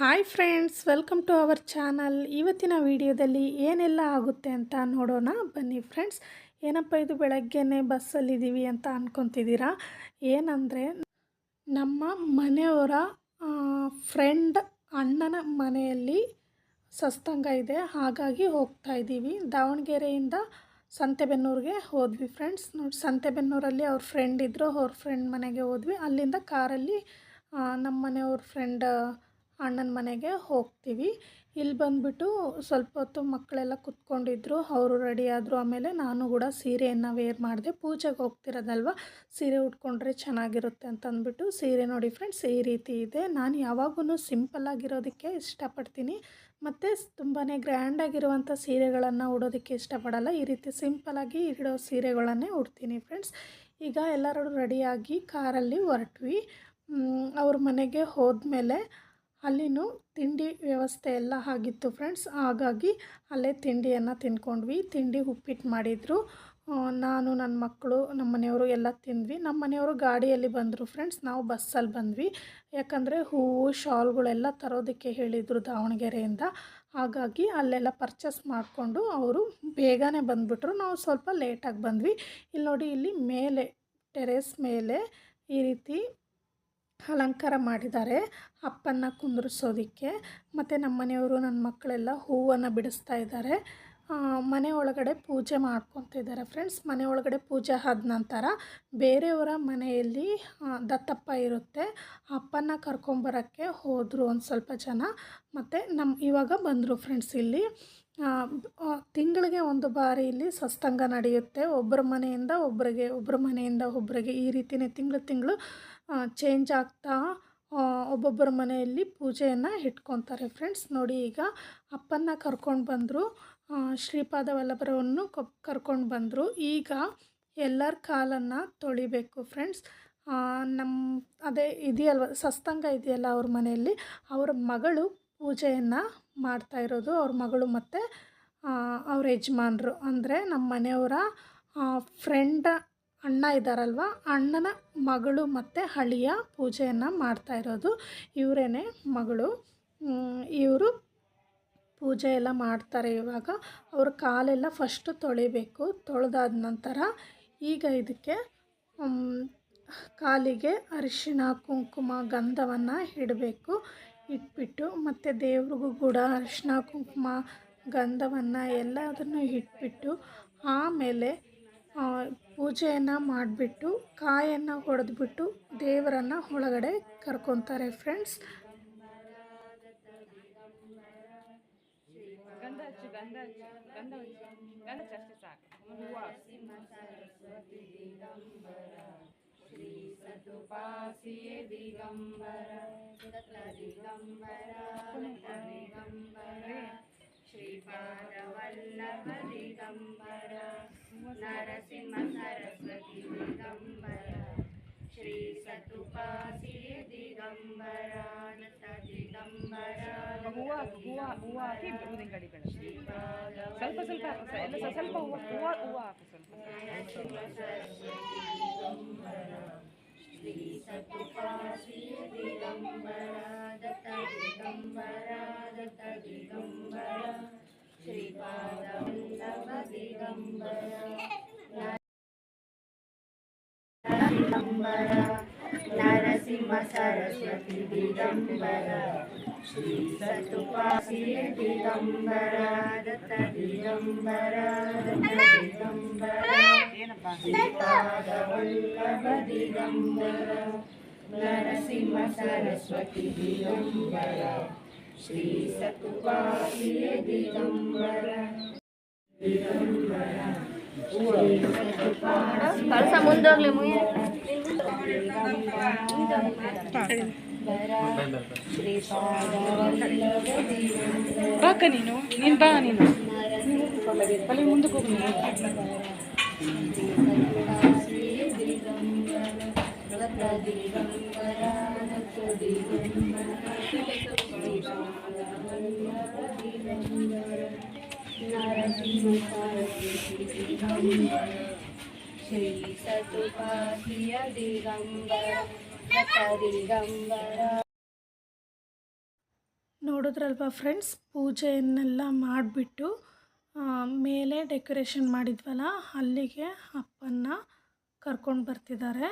Hi friends welcome to our channel ಇವತ್ತಿನ ವಿಡಿಯೋದಲ್ಲಿ ಏನೆಲ್ಲ ಆಗುತ್ತೆ ಅಂತ ನೋಡೋಣ. ಬನ್ನಿ ಫ್ರೆಂಡ್ಸ್ ಏನಪ್ಪ ಇದು ಬೆಳಗ್ಗೆನೆ ಬಸ್ಸಲ್ಲಿದ್ದೀವಿ ಅಂತ ಅಂದ್ಕೊತಿದ್ದೀರಾ ಏನಂದರೆ ನಮ್ಮ ಮನೆಯವರ ಫ್ರೆಂಡ್ ಅಣ್ಣನ ಮನೆಯಲ್ಲಿ ಸಸ್ತಂಗ ಇದೆ. ಹಾಗಾಗಿ ಹೋಗ್ತಾ ಇದ್ದೀವಿ. ದಾವಣಗೆರೆಯಿಂದ ಸಂತೆಬೆನ್ನೂರಿಗೆ ಹೋದ್ವಿ ಫ್ರೆಂಡ್ಸ್ ನೋಡಿ, ಸಂತೆಬೆನ್ನೂರಲ್ಲಿ ಅವ್ರ ಫ್ರೆಂಡ್ ಇದ್ದರು ಅವ್ರ ಫ್ರೆಂಡ್ ಮನೆಗೆ ಹೋದ್ವಿ. ಅಲ್ಲಿಂದ ಕಾರಲ್ಲಿ ನಮ್ಮ ಮನೆಯವ್ರ ಫ್ರೆಂಡ್ ಅಣ್ಣನ ಮನೆಗೆ ಹೋಗ್ತೀವಿ. ಇಲ್ಲಿ ಬಂದುಬಿಟ್ಟು ಸ್ವಲ್ಪ ಹೊತ್ತು ಮಕ್ಕಳೆಲ್ಲ ಕುತ್ಕೊಂಡಿದ್ರು, ಅವರು ರೆಡಿ ಆಮೇಲೆ ನಾನು ಕೂಡ ಸೀರೆಯನ್ನು ವೇರ್ ಮಾಡಿದೆ. ಪೂಜೆಗೆ ಹೋಗ್ತಿರೋದಲ್ವ? ಸೀರೆ ಉಟ್ಕೊಂಡ್ರೆ ಚೆನ್ನಾಗಿರುತ್ತೆ ಅಂತ ಅಂದ್ಬಿಟ್ಟು ಸೀರೆ ನೋಡಿ ಫ್ರೆಂಡ್ಸ್ ಈ ರೀತಿ ಇದೆ. ನಾನು ಯಾವಾಗೂ ಸಿಂಪಲ್ಲಾಗಿರೋದಕ್ಕೆ ಇಷ್ಟಪಡ್ತೀನಿ. ಮತ್ತು ತುಂಬಾ ಗ್ರ್ಯಾಂಡಾಗಿರುವಂಥ ಸೀರೆಗಳನ್ನು ಉಡೋದಕ್ಕೆ ಇಷ್ಟಪಡಲ್ಲ. ಈ ರೀತಿ ಸಿಂಪಲಾಗಿ ಇಡೋ ಸೀರೆಗಳನ್ನೇ ಉಡ್ತೀನಿ ಫ್ರೆಂಡ್ಸ್ ಈಗ ಎಲ್ಲರೂ ರೆಡಿಯಾಗಿ ಕಾರಲ್ಲಿ ಹೊರಟ್ವಿ. ಅವ್ರ ಮನೆಗೆ ಹೋದ್ಮೇಲೆ ಅಲ್ಲಿನೂ ತಿಂಡಿ ವ್ಯವಸ್ಥೆ ಎಲ್ಲ ಆಗಿತ್ತು ಫ್ರೆಂಡ್ಸ್. ಹಾಗಾಗಿ ಅಲ್ಲೇ ತಿಂಡಿಯನ್ನು ತಿನ್ಕೊಂಡ್ವಿ ತಿಂಡಿ ಉಪ್ಪಿಟ್ಟು ಮಾಡಿದರು. ನಾನು ನನ್ನ ಮಕ್ಕಳು, ನಮ್ಮ ಮನೆಯವರು ಎಲ್ಲ ತಿಂದ್ವಿ. ನಮ್ಮ ಮನೆಯವರು ಗಾಡಿಯಲ್ಲಿ ಬಂದರು ಫ್ರೆಂಡ್ಸ್. ನಾವು ಬಸ್ಸಲ್ಲಿ ಬಂದ್ವಿ. ಯಾಕಂದರೆ ಹೂವು, ಶಾಲ್ಗಳೆಲ್ಲ ತರೋದಕ್ಕೆ ಹೇಳಿದರು ದಾವಣಗೆರೆಯಿಂದ. ಹಾಗಾಗಿ ಅಲ್ಲೆಲ್ಲ ಪರ್ಚೇಸ್ ಮಾಡಿಕೊಂಡು ಅವರು ಬೇಗನೆ ಬಂದುಬಿಟ್ರು. ನಾವು ಸ್ವಲ್ಪ ಲೇಟಾಗಿ ಬಂದ್ವಿ. ಇಲ್ಲಿ ನೋಡಿ ಇಲ್ಲಿ ಮೇಲೆ ಟೆರೇಸ್ ಮೇಲೆ ಈ ರೀತಿ ಅಲಂಕಾರ ಮಾಡಿದ್ದಾರೆ ಅಪ್ಪನ್ನ ಕುಂದ್ರಿಸೋದಕ್ಕೆ. ಮತ್ತು ನಮ್ಮ ಮನೆಯವರು, ನನ್ನ ಮಕ್ಕಳೆಲ್ಲ ಹೂವನ್ನು ಬಿಡಿಸ್ತಾ ಇದ್ದಾರೆ. ಮನೆ ಒಳಗಡೆ ಪೂಜೆ ಮಾಡ್ಕೊತಿದ್ದಾರೆ ಫ್ರೆಂಡ್ಸ್ ಮನೆ ಒಳಗಡೆ ಪೂಜೆ ಆದ ನಂತರ ಬೇರೆಯವರ ಮನೆಯಲ್ಲಿ ದತ್ತಪ್ಪ ಇರುತ್ತೆ. ಅಪ್ಪನ ಕರ್ಕೊಂಬರೋಕ್ಕೆ ಹೋದರು ಒಂದು ಸ್ವಲ್ಪ ಜನ. ಮತ್ತು ನಮ್ಮ ಇವಾಗ ಬಂದರು ಫ್ರೆಂಡ್ಸ್ ಇಲ್ಲಿ. ತಿಂಗಳಿಗೆ ಒಂದು ಬಾರಿ ಇಲ್ಲಿ ಸತ್ಸಂಗ ನಡೆಯುತ್ತೆ. ಒಬ್ಬರ ಮನೆಯಿಂದ ಒಬ್ಬರಿಗೆ, ಒಬ್ಬರ ಮನೆಯಿಂದ ಒಬ್ಬರಿಗೆ ಈ ರೀತಿಯೇ ತಿಂಗಳು ತಿಂಗಳು ಚೇಂಜ್ ಆಗ್ತಾ ಒಬ್ಬೊಬ್ಬರ ಮನೆಯಲ್ಲಿ ಪೂಜೆಯನ್ನು ಇಟ್ಕೊತಾರೆ ಫ್ರೆಂಡ್ಸ್ ನೋಡಿ ಈಗ ಅಪ್ಪನ್ನ ಕರ್ಕೊಂಡು ಬಂದರು ಶ್ರೀಪಾದ ವಲ್ಲಭರವನ್ನು ಕರ್ಕೊಂಡು ಬಂದರು. ಈಗ ಎಲ್ಲರ ಕಾಲನ್ನು ತೊಳಿಬೇಕು ಫ್ರೆಂಡ್ಸ್ ನಮ್ಮ ಅದೇ ಇದೆಯಲ್ವ ಸತ್ಸಂಗ ಇದೆಯಲ್ಲ ಅವ್ರ ಮನೆಯಲ್ಲಿ, ಅವ್ರ ಮಗಳು ಪೂಜೆಯನ್ನು ಮಾಡ್ತಾ ಇರೋದು ಅವ್ರ ಮಗಳು ಮತ್ತು ಅವ್ರ ಯಜಮಾನ್ರು. ಅಂದರೆ ನಮ್ಮ ಮನೆಯವರ ಫ್ರೆಂಡ್ ಅಣ್ಣ ಇದ್ದಾರಲ್ವ ಅಣ್ಣನ ಮಗಳು ಮತ್ತು ಹಳಿಯ ಪೂಜೆಯನ್ನು ಮಾಡ್ತಾ ಇರೋದು. ಇವರೇನೆ ಮಗಳು. ಇವರು ಪೂಜೆ ಎಲ್ಲ ಮಾಡ್ತಾರೆ ಇವಾಗ. ಅವ್ರ ಕಾಲೆಲ್ಲ ಫಸ್ಟು ತೊಳಿಬೇಕು. ತೊಳೆದಾದ ನಂತರ ಈಗ ಇದಕ್ಕೆ ಕಾಲಿಗೆ ಅರಿಶಿಣ, ಕುಂಕುಮ, ಗಂಧವನ್ನು ಇಡಬೇಕು. ಇಟ್ಬಿಟ್ಟು ಮತ್ತು ದೇವ್ರಿಗೂ ಕೂಡ ಅರಿಶಿನ, ಕುಂಕುಮ, ಗಂಧವನ್ನು ಎಲ್ಲದನ್ನು ಇಟ್ಬಿಟ್ಟು ಆಮೇಲೆ ಪೂಜೆಯನ್ನು ಮಾಡಿಬಿಟ್ಟು ಕಾಯನ್ನು ಹೊಡೆದ್ಬಿಟ್ಟು ದೇವರನ್ನು ಒಳಗಡೆ ಕರ್ಕೊತಾರೆ ಫ್ರೆಂಡ್ಸ್ ಗಂಧ ಹಚ್ಚು ಗಂಧ ಹಚ್ಚು ಗಂಧ ಹಚ್ಚು ಗಂಧ ಹಚ್ಚು ಅಷ್ಟೇ ಸಾಕು ಹೂವು ನರಸಿಂಹ ಸರಸ್ವತಿ ದಿಗಂಬರ ಶ್ರೀ ಸತುಪಾಸಿ ದಿಗಂಬರ ದತ್ತ ದಿಗಂಬರ ಹೂವು ಹಾಕು ಹೂವು ಹೂವು ಹಾಕಿ ಊದಿನ ಕಡಿ ಬೇಡ. ಸ್ವಲ್ಪ ಸ್ವಲ್ಪ ಹಾಕು ಸ- ಎಲ್ಲ ಸ- ಸ್ವಲ್ಪ ಹೂವು ಹೂವು ಹೂವು ಹಾಕು ಸ್ವಲ್ಪ. दिगम्बरा दत्त दिगम्बरा दत्त दिगम्बरा नरसिंह सरस्वती दिगंबरा श्री सतुपासी दिगम्बरा दत्त दिगंबरा दत्त दिगम्बरा श्रीपादवल्लभ दिगम्बरा नरसिंह सरस्वती दिगम्बर श्री सत्पालिय दिगम्बर दिगम्बर పరస ముందోగ్లే ముయ్య బాక నేను నేను బాగా నేను పల్లె ముందుకు ನೋಡಿದ್ರಲ್ವ ಫ್ರೆಂಡ್ಸ್? ಪೂಜೆಯನ್ನೆಲ್ಲ ಮಾಡಿಬಿಟ್ಟು ಮೇಲೆ ಡೆಕೋರೇಷನ್ ಮಾಡಿದ್ವಲ್ಲ ಅಲ್ಲಿಗೆ ಅಪ್ಪನ್ನ ಕರ್ಕೊಂಡು ಬರ್ತಿದ್ದಾರೆ.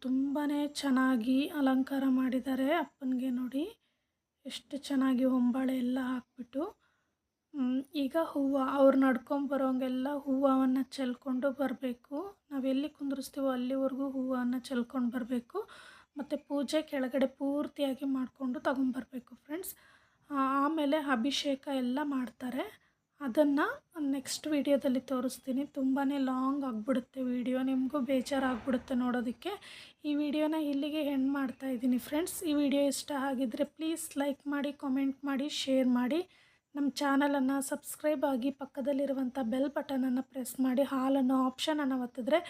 ತುಂಬಾ ಚೆನ್ನಾಗಿ ಅಲಂಕಾರ ಮಾಡಿದ್ದಾರೆ ಅಪ್ಪನಿಗೆ ನೋಡಿ. ಎಷ್ಟು ಚೆನ್ನಾಗಿ ಹೊಂಬಾಳೆ ಎಲ್ಲ ಹಾಕ್ಬಿಟ್ಟು. ಈಗ ಹೂವು, ಅವ್ರು ನಡ್ಕೊಂಬರೋಂಗೆಲ್ಲ ಹೂವನ್ನು ಚೆಲ್ಕೊಂಡು ಬರಬೇಕು. ನಾವು ಎಲ್ಲಿ ಕುಂದಿರಿಸ್ತೀವೋ ಅಲ್ಲಿವರೆಗೂ ಹೂವನ್ನು ಚೆಲ್ಕೊಂಡು ಬರಬೇಕು. ಮತ್ತು ಪೂಜೆ ಕೆಳಗಡೆ ಪೂರ್ತಿಯಾಗಿ ಮಾಡಿಕೊಂಡು ತಗೊಂಬರ್ಬೇಕು ಫ್ರೆಂಡ್ಸ್ ಆಮೇಲೆ ಅಭಿಷೇಕ ಎಲ್ಲ ಮಾಡ್ತಾರೆ. ಅದನ್ನು ನೆಕ್ಸ್ಟ್ ವೀಡಿಯೋದಲ್ಲಿ ತೋರಿಸ್ತೀನಿ. ತುಂಬಾ ಲಾಂಗ್ ಆಗಿಬಿಡುತ್ತೆ ವೀಡಿಯೋ ನಿಮಗೂ ಬೇಜಾರಾಗ್ಬಿಡುತ್ತೆ ನೋಡೋದಕ್ಕೆ. ಈ ವಿಡಿಯೋನ ಇಲ್ಲಿಗೆ ಹೆಣ್ ಮಾಡ್ತಾ ಇದ್ದೀನಿ ಫ್ರೆಂಡ್ಸ್ ಈ ವಿಡಿಯೋ ಇಷ್ಟ ಆಗಿದ್ದರೆ ಪ್ಲೀಸ್ ಲೈಕ್ ಮಾಡಿ ಕಾಮೆಂಟ್ ಮಾಡಿ ಶೇರ್ ಮಾಡಿ. ನಮ್ಮ ಚಾನಲನ್ನು ಸಬ್ಸ್ಕ್ರೈಬ್ ಆಗಿ ಪಕ್ಕದಲ್ಲಿರುವಂಥ ಬೆಲ್ ಬಟನನ್ನು ಪ್ರೆಸ್ ಮಾಡಿ. ಹಾಲನ್ನು ಆಪ್ಷನನ್ನು ಒತ್ತಿದ್ರೆ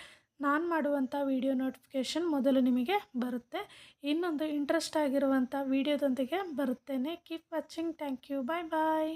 ನಾನು ಮಾಡುವಂಥ ವಿಡಿಯೋ ನೋಟಿಫಿಕೇಷನ್ ಮೊದಲು ನಿಮಗೆ ಬರುತ್ತೆ. ಇನ್ನೊಂದು ಇಂಟ್ರೆಸ್ಟ್ ಆಗಿರುವಂಥ ವಿಡಿಯೋದೊಂದಿಗೆ ಬರುತ್ತೇನೆ. Keep watching thank you bye bye